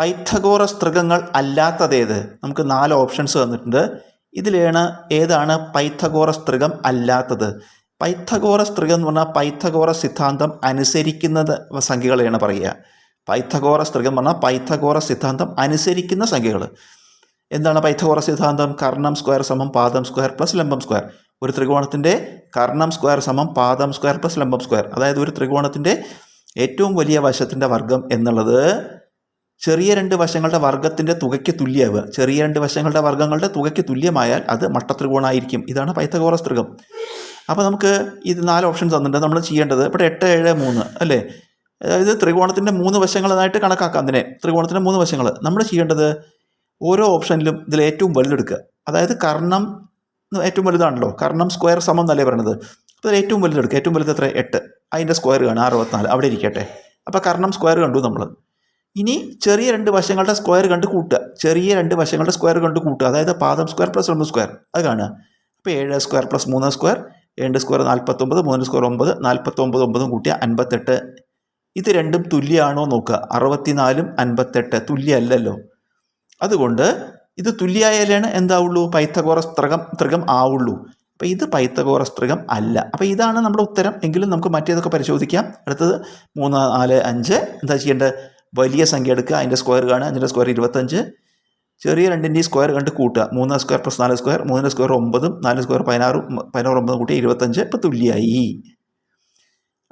പൈഥഗോറസ് തൃകങ്ങൾ അല്ലാത്തതേത്? നമുക്ക് നാല് ഓപ്ഷൻസ് തന്നിട്ടുണ്ട്. ഇതിലാണ് ഏതാണ് പൈഥഗോറസ് തൃകം അല്ലാത്തത്? പൈഥഗോറസ് തൃകം എന്ന് പറഞ്ഞാൽ പൈഥഗോറസ് സിദ്ധാന്തം അനുസരിക്കുന്നത് സംഖ്യകളെയാണ് പറയുക. പൈഥഗോറസ് തൃകം എന്ന് പറഞ്ഞാൽ പൈഥഗോറസ് സിദ്ധാന്തം അനുസരിക്കുന്ന സംഖ്യകൾ എന്താണ് പൈഥഗോറസ് സിദ്ധാന്തം? കർണം സ്ക്വയർ സമം പാദം സ്ക്വയർ പ്ലസ് ലംബം സ്ക്വയർ. ഒരു ത്രികോണത്തിന്റെ കർണം സ്ക്വയർ സമം പാദം സ്ക്വയർ പ്ലസ് ലംബം സ്ക്വയർ. അതായത് ഒരു ത്രികോണത്തിന്റെ ഏറ്റവും വലിയ വശത്തിന്റെ വർഗം എന്നുള്ളത് ചെറിയ രണ്ട് വശങ്ങളുടെ വർഗത്തിന്റെ തുകയ്ക്ക് തുല്യമാവുക ചെറിയ രണ്ട് വശങ്ങളുടെ വർഗങ്ങളുടെ തുകയ്ക്ക് തുല്യമായാൽ അത് മട്ടത്രികോണായിരിക്കും. ഇതാണ് പൈത്തഗോറസ് ത്രികം. അപ്പോൾ നമുക്ക് ഇത് നാല് ഓപ്ഷൻസ് തന്നിട്ടുണ്ട്. നമ്മൾ ചെയ്യേണ്ടത് ഇവിടെ എട്ട് ഏഴ് മൂന്ന് അല്ലേ? അതായത് ത്രികോണത്തിന്റെ മൂന്ന് വശങ്ങളായിട്ട് കണക്കാക്കാം അതിനെ. ത്രികോണത്തിന്റെ മൂന്ന് വശങ്ങൾ. നമ്മൾ ചെയ്യേണ്ടത് ഓരോ ഓപ്ഷനിലും ഇതിൽ ഏറ്റവും വലുതെടുക്കുക. അതായത് കർണം ഏറ്റവും വലുതാണല്ലോ. കർണം സ്ക്വയർ സമം എന്നല്ലേ പറയണത് അപ്പോൾ ഏറ്റവും വലുതെടുക്കുക. ഏറ്റവും വലുത് എത്ര? എട്ട്. അതിന്റെ സ്ക്വയർ കാണുക. അറുപത്തിനാല്. അവിടെ ഇരിക്കട്ടെ. അപ്പോൾ കർണം സ്ക്വയർ കണ്ടു നമ്മൾ. ഇനി ചെറിയ രണ്ട് വശങ്ങളുടെ സ്ക്വയർ കണ്ട് കൂട്ടുക. ചെറിയ രണ്ട് വശങ്ങളുടെ സ്ക്വയർ കണ്ട് കൂട്ടുക. അതായത് പാദം സ്ക്വയർ പ്ലസ് ഒന്ന് സ്ക്വയർ അത് കാണുക. അപ്പോൾ ഏഴ് സ്ക്വയർ പ്ലസ് മൂന്ന് സ്ക്വയർ രണ്ട് സ്ക്വയർ നാൽപ്പത്തൊമ്പത് മൂന്ന് സ്ക്വയർ ഒമ്പത് നാൽപ്പത്തൊമ്പത് ഒമ്പതും കൂട്ടിയ അൻപത്തെട്ട്. ഇത് രണ്ടും തുല്യമാണോ നോക്കുക. അറുപത്തിനാലും അൻപത്തെട്ട്. തുല്യമല്ലല്ലോ അതുകൊണ്ട് ഇത് തുല്യമായാലാണ് എന്താവുള്ളൂ? പൈത്തഗോറസ് ത്രികം ത്രികം ആവുള്ളൂ. അപ്പോൾ ഇത് പൈത്തഗോറസ് ത്രികം അല്ല. അപ്പോൾ ഇതാണ് നമ്മുടെ ഉത്തരം. എങ്കിലും നമുക്ക് മറ്റേതൊക്കെ പരിശോധിക്കാം. അടുത്തത് മൂന്ന് നാല് അഞ്ച്. എന്താ ചെയ്യേണ്ടത്? വലിയ സംഖ്യ എടുക്കുക അതിന്റെ സ്ക്വയർ കാണുക അഞ്ചിന്റെ സ്ക്വയർ ഇരുപത്തഞ്ച്. ചെറിയ രണ്ടിന്റെ സ്ക്വയർ കണ്ട് കൂട്ടുക. മൂന്ന് സ്ക്വയർ പ്ലസ് നാല് സ്ക്വയർ മൂന്നിന്റെ സ്ക്വയർ ഒമ്പതും നാല് സ്ക്വയർ പതിനാറും പതിനാറ് ഒമ്പതും കൂട്ടി ഇരുപത്തഞ്ച്. ഇപ്പോൾ തുല്യമായി.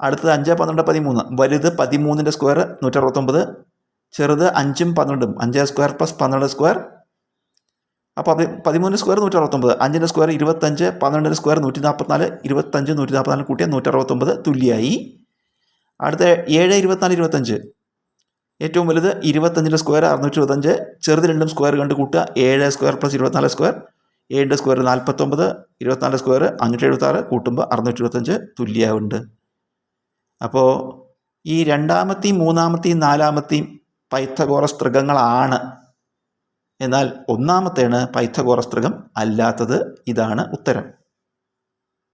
അടുത്തത് അഞ്ച് പന്ത്രണ്ട് പതിമൂന്ന്. വലുത് പതിമൂന്നിന്റെ സ്ക്വയർ നൂറ്ററുപത്തൊമ്പത്. ചെറുത് അഞ്ചും പന്ത്രണ്ടും. അഞ്ച് സ്ക്വയർ പ്ലസ് പന്ത്രണ്ട് സ്ക്വയർ അപ്പോൾ പതി പതിമൂന്ന് സ്ക്വയർ നൂറ്റി അറുപത്തൊമ്പത് അഞ്ചിന്റെ സ്ക്വയർ ഇരുപത്തഞ്ച് പന്ത്രണ്ടിന്റെ സ്ക്വയർ നൂറ്റി നാൽപ്പത്തിനാല് ഇരുപത്തഞ്ച് നൂറ്റി നാൽപ്പത്തിനാല് കൂട്ടിയ നൂറ്റി അറുപത്തൊമ്പത് തുല്യമായി. അടുത്ത ഏഴ് ഇരുപത്തിനാല് ഇരുപത്തഞ്ച്. ഏറ്റവും വലുത് ഇരുപത്തഞ്ചിന്റെ സ്ക്വയർ അറുന്നൂറ്റി ഇരുപത്തഞ്ച് ചെറുത് രണ്ടും സ്ക്വയർ കണ്ട് കൂട്ടുക. ഏഴ് സ്ക്വയർ പ്ലസ് ഇരുപത്തിനാല് സ്ക്വയർ ഏഴിന്റെ സ്ക്വയർ നാൽപ്പത്തൊമ്പത് ഇരുപത്തിനാല് സ്ക്വയർ അഞ്ഞൂറ്റി എഴുപത്താറ് കൂട്ടുമ്പോൾ അറുന്നൂറ്റി ഇരുപത്തഞ്ച് തുല്യമുണ്ട്. അപ്പോൾ ഈ രണ്ടാമത്തെയും മൂന്നാമത്തെയും നാലാമത്തെയും പൈത്തഗോറസ് തൃഗങ്ങളാണ് എന്നാൽ ഒന്നാമത്തേണ് പൈത്തഗോറസ് തൃഗം അല്ലാത്തത് ഇതാണ് ഉത്തരം.